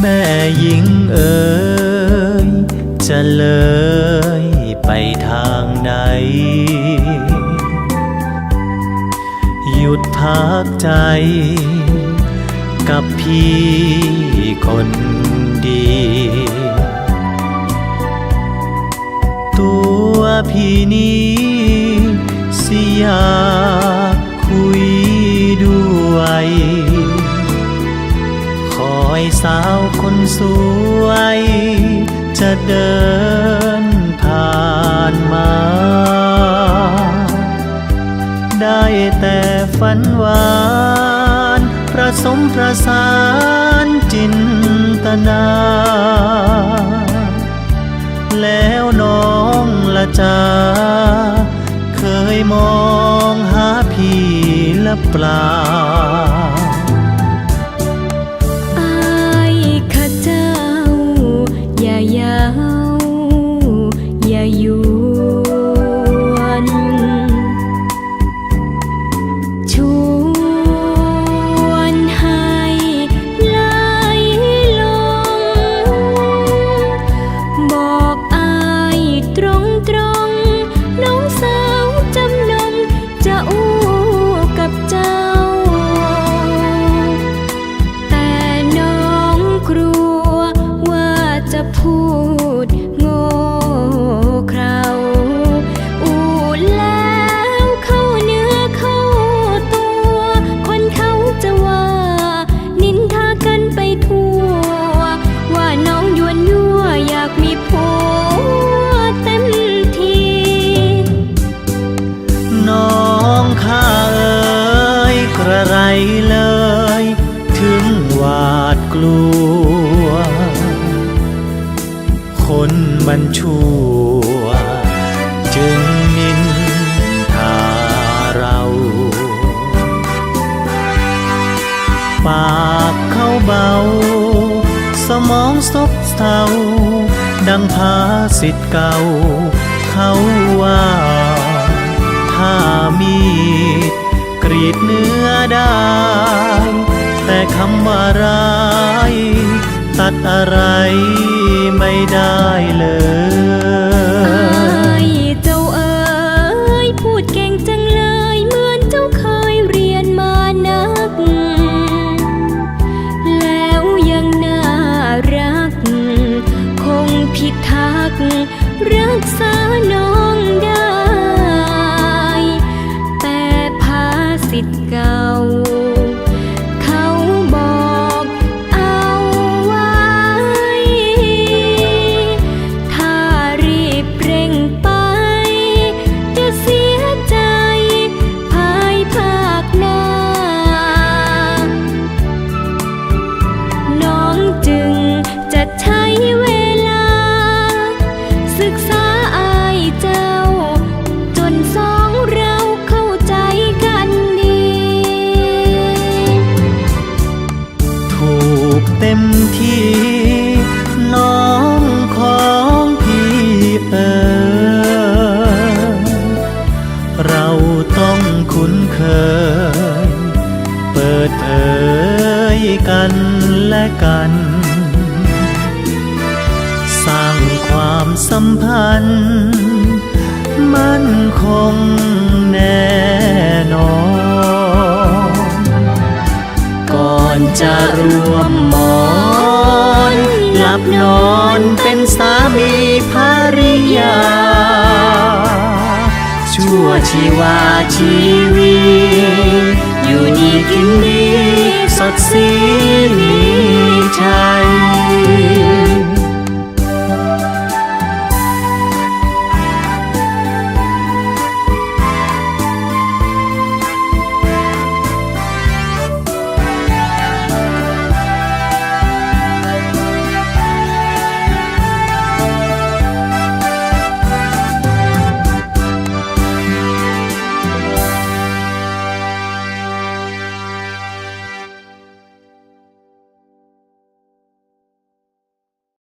แม่หญิงเอ๋ยจะเลยไปทางไหน หยุดพักใจ กับพี่คนดี ตัวพี่นี้สิยาคุยด้วย คอยสาวคนสวย จะเดินผ่านมา ได้แต่ฝันหวานประสมประสานจินตนา แล้วน้องละจาเคยมองหาพี่ละเปล่า ต มันชั่ว จึงนินทาเรา ปากเขาเบา สมองซบเศร้าดังภาสิทธิ์เก่า เขาว่า ถ้ามีดกรีดเนื้อได้ แต่คำว่าร้าย ตัดอะไร ไม่ได้เลอายยเจ้า ต็มที่ น้องของพี่เอ๋ยเราต้องคุ้นเคย เปิดเผยกันและกัน สร้างความสัมพันธ์ มั่นคงแน่นอนานจะรวมหมอนหลับนอนเป็นสามีภริยา ชั่วชีวาชีวีอยู่ดีกินดีสดสีมีชัย